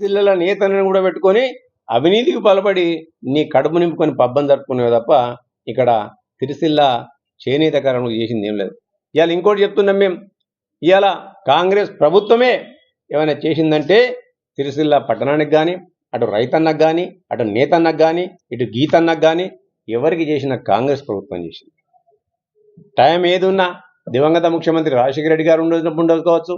పిల్లల నేతలను కూడా పెట్టుకొని అవినీతికి బలపడి నీ కడుపు నింపుకొని పబ్బం జరుపుకునేవి తప్ప ఇక్కడ సిరిసిల్ల చేనేత కారణం చేసింది ఏం లేదు. ఇవాళ ఇంకోటి చెప్తున్నాం మేము. ఇవాళ కాంగ్రెస్ ప్రభుత్వమే ఏమైనా చేసిందంటే సిరిసిల్ల పట్టణానికి కానీ అటు రైతన్నకు కానీ అటు నేతన్నకు కానీ ఇటు గీతన్నకు కానీ ఎవరికి చేసిన కాంగ్రెస్ ప్రభుత్వం చేసింది? టైం ఏది ఉన్నా దివంగత ముఖ్యమంత్రి రాజశేఖర రెడ్డి గారు ఉండదు కావచ్చు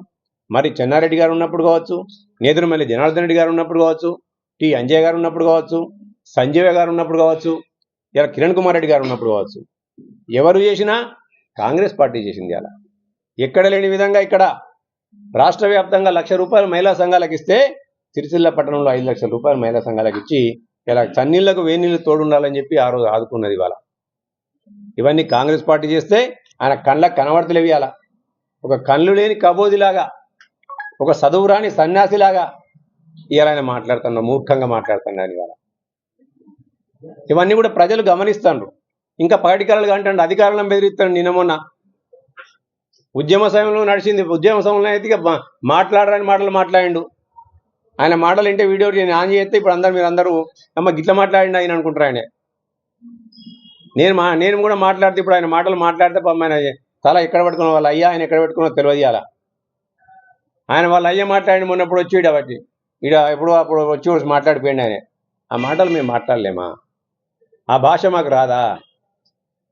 మరి చెన్నారెడ్డి గారు ఉన్నప్పుడు కావచ్చు నేదురుమల్లి జనార్దన్ రెడ్డి గారు ఉన్నప్పుడు కావచ్చు టి అంజయ్ గారు ఉన్నప్పుడు కావచ్చు సంజయ్ గారు ఉన్నప్పుడు కావచ్చు ఇలా కిరణ్ కుమార్ రెడ్డి గారు ఉన్నప్పుడు కావచ్చు. ఎవరు చేసినా కాంగ్రెస్ పార్టీ చేసింది అలా ఎక్కడ లేని విధంగా ఇక్కడ రాష్ట్ర వ్యాప్తంగా లక్ష రూపాయలు మహిళా సంఘాలకు ఇస్తే సిరిసిల్ల పట్టణంలో ఐదు లక్షల రూపాయలు మహిళా సంఘాలకు ఇచ్చి ఇలా చన్నీళ్ళకు వేనీళ్ళు తోడుండాలని చెప్పి ఆ రోజు ఆదుకున్నది ఇవాళ. ఇవన్నీ కాంగ్రెస్ పార్టీ చేస్తే ఆయన కళ్ళకు కనబడతలేవి అలా ఒక కళ్ళు లేని కబోదిలాగా ఒక చదువురాని సన్యాసిలాగా ఇవాళ ఆయన మూర్ఖంగా మాట్లాడుతున్నారు ఇవాళ. ఇవన్నీ కూడా ప్రజలు గమనిస్తాండ్రు. ఇంకా పగటికారులుగా అంటే అధికారులను బెదిరిస్తాడు నిన్న మొన్న. ఉద్యమ సమయంలో నడిచింది ఉద్యమ సమయంలో అయితే మాట్లాడరాని మాటలు మాట్లాడిండు. ఆయన మాటలు వింటే వీడియో నేను ఆన్ చేస్తే ఇప్పుడు అందరు మీరు అందరూ అమ్మ గిట్ల మాట్లాడిండు ఆయన అనుకుంటారు ఆయన. నేను మా నేను కూడా మాట్లాడితే ఇప్పుడు ఆయన మాటలు మాట్లాడితే పాపం ఆయన తల ఎక్కడ పెట్టుకున్న వాళ్ళు అయ్యా ఆయన ఎక్కడ పెట్టుకున్నా తెలియదు ఆయన వాళ్ళ అయ్యే మాట్లాడి మొన్నప్పుడు వచ్చి ఈడ ఇక ఎప్పుడు అప్పుడు వచ్చి వచ్చి మాట్లాడిపోయింది ఆయన. ఆ మాటలు మేము మాట్లాడలేమా? ఆ భాష మాకు రాదా?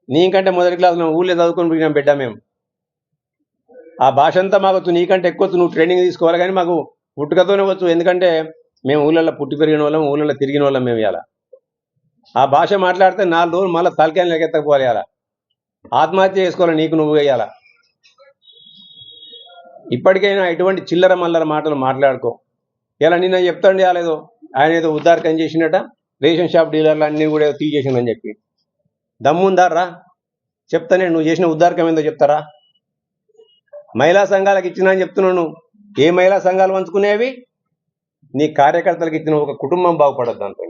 నీకంటే మొదటి క్లాస్లో ఊళ్ళో చదువుకొని పోయినాం బిడ్డ మేము. ఆ భాష అంతా మాకు నీకంటే ఎక్కువ నువ్వు ట్రైనింగ్ తీసుకోవాలి కానీ మాకు పుట్టుకతోనే వచ్చు. ఎందుకంటే మేము ఊళ్ళల్లో పుట్టి పెరిగిన వాళ్ళం ఊళ్ళల్లో తిరిగిన వాళ్ళం మేము ఇవాళ ఆ భాష మాట్లాడితే నాలుగు రోజులు మళ్ళీ తలకాయలు లెక్కెత్తకపోవాలి ఇవాళ ఆత్మహత్య చేసుకోవాలి నీకు నువ్వు వేయాలా ఇప్పటికైనా ఎటువంటి చిల్లర మల్లర మాటలు మాట్లాడుకో. ఇలా నిన్న చెప్తాండి రాలేదో ఆయన ఏదో ఉద్దారకం చేసినట రేషన్ షాప్ డీలర్లు అన్నీ కూడా ఏదో తీసేసిందని చెప్పి. దమ్ముందారా చెప్తానే నువ్వు చేసిన ఉద్దారకం ఏందో చెప్తారా? మహిళా సంఘాలకు ఇచ్చినా అని చెప్తున్నాను ఏ మహిళా సంఘాలు పంచుకునేవి నీ కార్యకర్తలకు ఇచ్చిన ఒక కుటుంబం బాగుపడద్దు దాంతో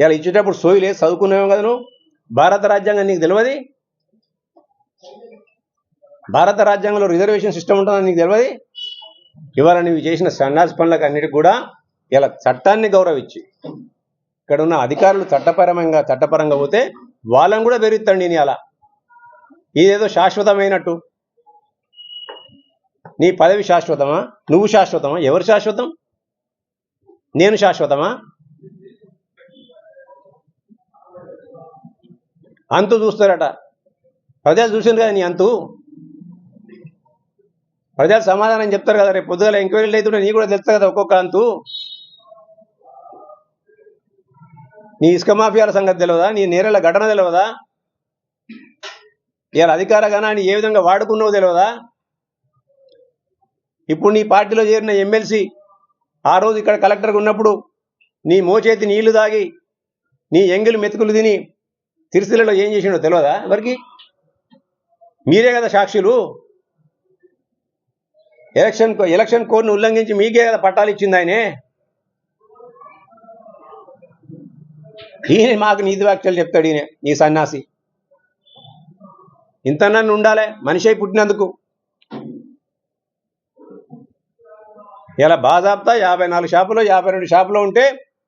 ఇలా ఇచ్చేటప్పుడు సోయిలే లేదు కదా నువ్వు. భారత రాజ్యాంగం నీకు తెలియదు? భారత రాజ్యాంగంలో రిజర్వేషన్ సిస్టమ్ ఉంటుందని నీకు తెలియదు ఇవాళ నువ్వు చేసిన సన్నాసి పనులకు అన్నిటికి కూడా ఇలా చట్టాన్ని గౌరవించి. ఇక్కడ ఉన్న అధికారులు చట్టపరంగా చట్టపరంగా పోతే వాళ్ళని కూడా బెదిరిస్తాడు నేను అలా. ఇదేదో శాశ్వతమైనట్టు. నీ పదవి శాశ్వతమా? నువ్వు శాశ్వతమా? ఎవరు శాశ్వతం? నేను శాశ్వతమా? అంతు చూస్తారట. ప్రజలు చూసింది కదా నీ అంతు? ప్రజలు సమాధానం చెప్తారు కదా రేపు పొద్దుగల ఎంక్వైరీలు అవుతుంటే నీ కూడా తెలుస్తా కదా ఒక్కొక్క అంతు. నీ ఇసుక మాఫియాల సంగతి తెలియదా నీ నేరల ఘటన తెలియదా ఇవాళ అధికార గణాన్ని ఏ విధంగా వాడుకున్నావో తెలియదా ఇప్పుడు నీ పార్టీలో చేరిన ఎమ్మెల్సీ ఆ రోజు ఇక్కడ కలెక్టర్గా ఉన్నప్పుడు నీ మోచేతి నీళ్ళు తాగి నీ ఎంగిలి మెతుకులు తిని తిరుసిలలో ఏం చేసిండో తెలియదా ఎవరికి? మీరే కదా సాక్షులు. ఎలక్షన్ ఎలక్షన్ కోడ్ను ఉల్లంఘించి మీకే కదా పట్టాలు ఇచ్చింది ఆయనే? ఈయన మాకు నీతి వ్యాఖ్యలు చెప్తాడు ఈయన ఈ సన్యాసి ఇంత నన్ను ఉండాలి మనిషి అయి పుట్టినందుకు. ఇలా బాజాబ్తా యాభై నాలుగు షాపులో యాభై రెండు షాపులో ఉంటే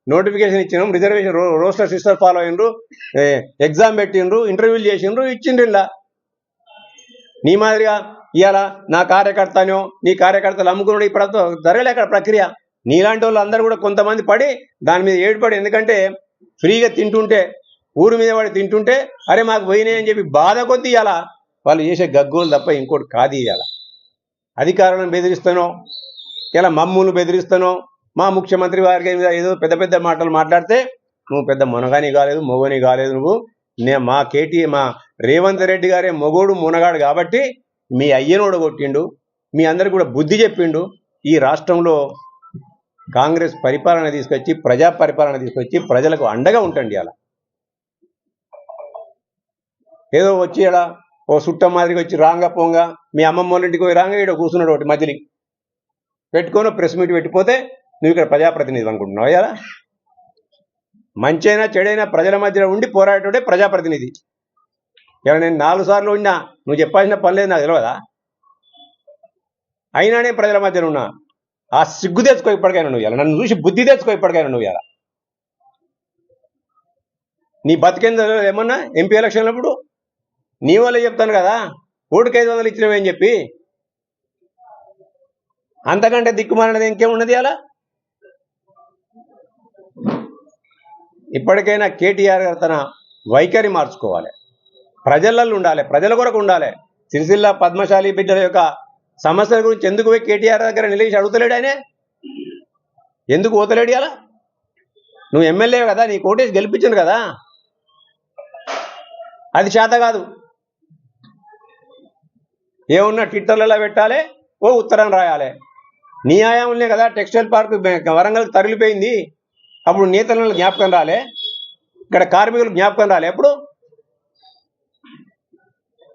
నోటిఫికేషన్ ఇచ్చినాం రిజర్వేషన్ రో రోస్టర్ సిస్టర్ ఫాలో అయినరు ఎగ్జామ్ పెట్టిండ్రు ఇంటర్వ్యూలు చేసిండ్రు ఇచ్చిండ్రు ఇలా. నీ మాదిరిగా ఇవాళ నా కార్యకర్తను నీ కార్యకర్తలు అమ్ముకున్నాడు ఇప్పుడు అంతా జరగలే అక్కడ ప్రక్రియ. నీలాంటి వాళ్ళు అందరూ కూడా కొంతమంది పడి దాని మీద ఏడుపడి ఎందుకంటే ఫ్రీగా తింటుంటే ఊరి మీద పడి తింటుంటే అరే మాకు పోయినాయి అని చెప్పి బాధ కొద్ది ఇవాళ వాళ్ళు చేసే గగ్గోలు తప్ప ఇంకోటి కాదు ఇవాళ అధికారులను బెదిరిస్తానో ఇలా మమ్ములు బెదిరిస్తానో మా ముఖ్యమంత్రి వారికి మీద ఏదో పెద్ద పెద్ద మాటలు మాట్లాడితే నువ్వు పెద్ద మునగాని కాలేదు మొగని కాలేదు నువ్వు. నే మా కేటీ మా రేవంత్ రెడ్డి గారే మొగోడు మునగాడు కాబట్టి మీ అయ్యను కొట్టిండు మీ అందరికి కూడా బుద్ధి చెప్పిండు ఈ రాష్ట్రంలో కాంగ్రెస్ పరిపాలన తీసుకొచ్చి ప్రజా పరిపాలన తీసుకొచ్చి ప్రజలకు అండగా ఉంటండి అలా ఏదో వచ్చి ఇలా ఓ సుట్ట మాదిరిగా వచ్చి రాంగా పోంగా మీ అమ్మమ్మ వాళ్ళ ఇంటికి పోయి రాంగా ఈడ కూర్చున్నాడు ఒకటి మధ్యని. పెట్టుకొని ప్రెస్ మీట్ పెట్టిపోతే నువ్వు ఇక్కడ ప్రజాప్రతినిధి అనుకుంటున్నావు కదా మంచైనా చెడైనా ప్రజల మధ్యలో ఉండి పోరాడేటోడే ప్రజాప్రతినిధి. ఇలా నేను నాలుగు సార్లు ఉన్నా నువ్వు చెప్పాల్సిన పని లేదు నాకు తెలియదా అయినా నేను ప్రజల మధ్యన ఉన్నా. ఆ సిగ్గు తెచ్చుకో ఇప్పటికైనా నువ్వు ఇలా నన్ను చూసి బుద్ధి తెచ్చుకో ఇప్పటికైనా నువ్వు ఇలా నీ బతికేందో ఏమన్నా ఎంపీ ఎలక్షన్ అప్పుడు? నీ వల్ల చెప్తాను కదా. ఓటుకు ఐదు వందలు ఇచ్చినవేం చెప్పి. అంతకంటే దిక్కుమాలినది ఇంకేమున్నది అలా ఇప్పటికైనా కేటీఆర్ గారు తన వైఖరి మార్చుకోవాలి. ప్రజలలో ఉండాలి ప్రజల కొరకు ఉండాలి. సిరిసిల్ల పద్మశాలి బిడ్డల యొక్క సమస్యల గురించి ఎందుకు పోయి కేటీఆర్ దగ్గర నిలిచి అడుగుతలేడు ఆయనే? ఎందుకు పోతలేడు అలా నువ్వు ఎమ్మెల్యే కదా నీ కోటేసి గెలిపించను కదా. అది చేత కాదు. ఏమున్నా ట్విట్టర్లలో పెట్టాలి ఓ ఉత్తరం రాయాలి. నీ ఆయాములనే కదా టెక్స్టైల్ పార్క్ వరంగల్ తగిలిపోయింది అప్పుడు నేతల జ్ఞాపకం రాలే. ఇక్కడ కార్మికులు జ్ఞాపకం రాలే. ఎప్పుడు?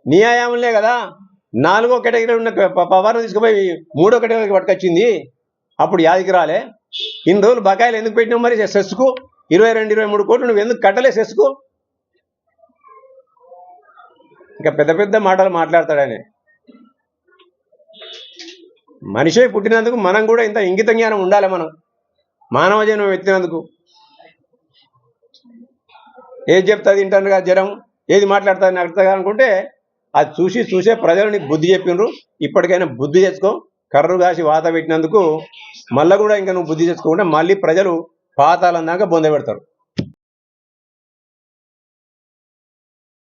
నీ కదా. నాలుగో కేటగిరీ ఉన్న పవర్ను తీసుకుపోయి మూడో కేటగిరీకి పట్టుకొచ్చింది. అప్పుడు యాదికి రాలే. ఇన్ని రోజులు బకాయిలు ఎందుకు పెట్టినావు మరి? సెస్కు. ఇరవై రెండు ఇరవై మూడు కోట్లు నువ్వు ఎందుకు కట్టలే సెస్కు? ఇంకా పెద్ద పెద్ద మాటలు మాట్లాడతాడని మనిషే మనిషి పుట్టినందుకు మనం కూడా ఇంత ఇంగిత జ్ఞానం ఉండాలి మనం. మానవ జన్మం ఎత్తినందుకు. ఏది చెప్తుంది ఇంటర్గా జ్వరం ఏది మాట్లాడుతుంది అర్థం అనుకుంటే అది చూసి చూసే ప్రజలని బుద్ధి చెప్పిండ్రు ఇప్పటికైనా బుద్ధి తెచ్చుకో. కర్రు కాసి వాత పెట్టినందుకు మళ్ళీ కూడా ఇంకా నువ్వు బుద్ధి తెచ్చుకోకుండా మళ్ళీ ప్రజలు పాతాళం దాకా బొంద పెడతారు.